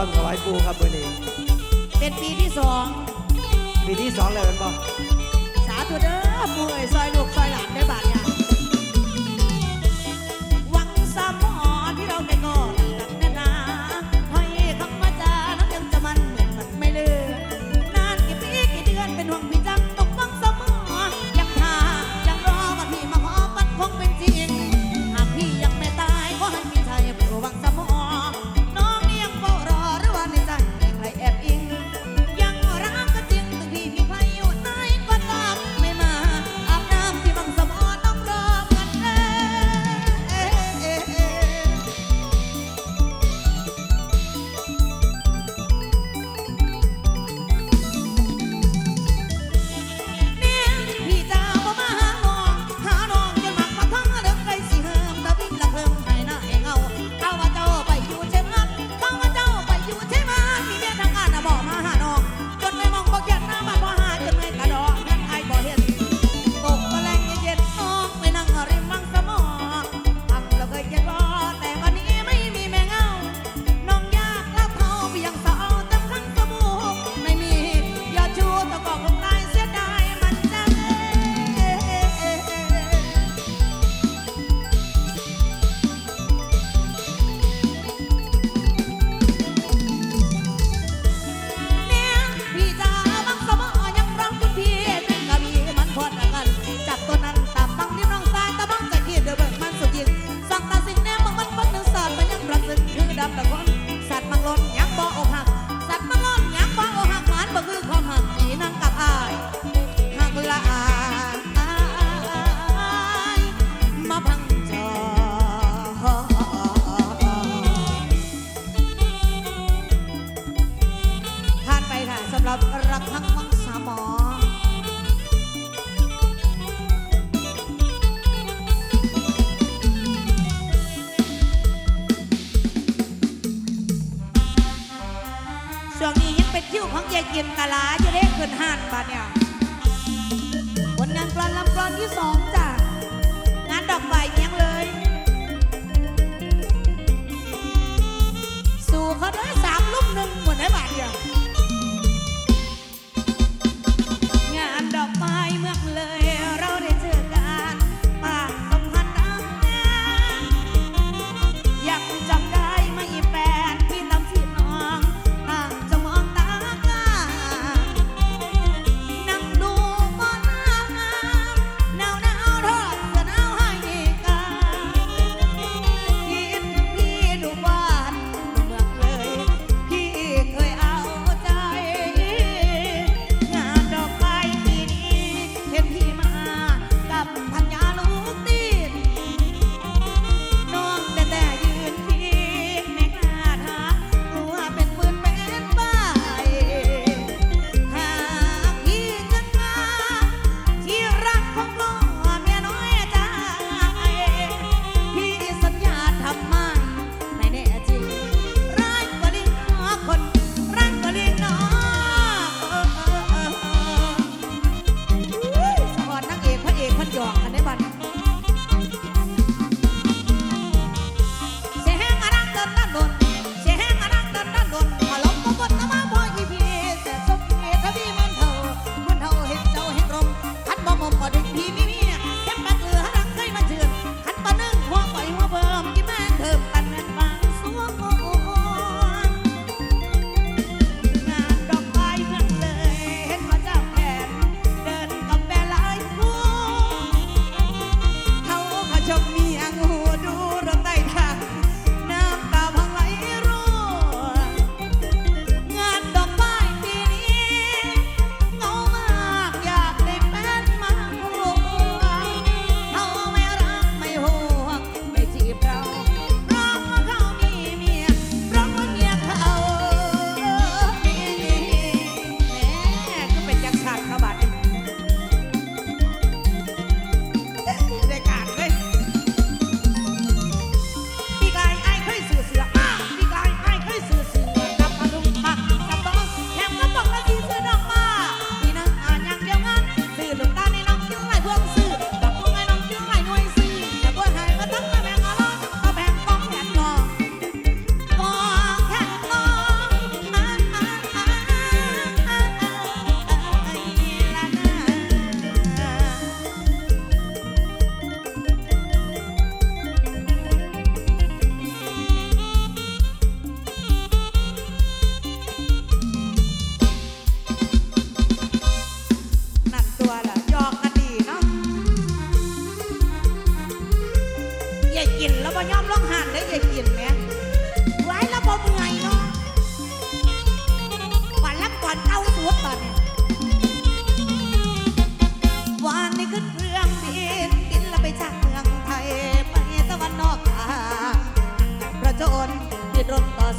ข้าถวายปูครับเบอร์นี้เป็นปีที่สองปีที่สองเลยเป็นบ่สาธุเด้อปูเอ๋ยซอยลูกซอยหลานได้บาทเนี่ย กินกะลาจะได้ขึ้นห่านบัเนี่ยผลงานกลอนลำกลอนที่สอง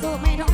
สู้ไม่ต้อง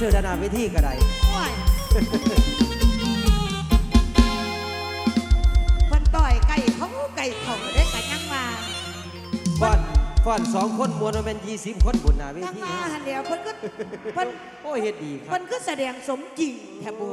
เสื้อดานาวิธีก็ได้คนต่อยไก่เขาไก่เขาได้ไก่นยังวาฟ้อนฟ้อนสองคนมวนมันเป็นยี่สิบคนบนนาวิทั้งธีมาหันเดียวคนก็คนโอ้เฮ็ดดีครับคนก็แสดงสมจริงแทบบู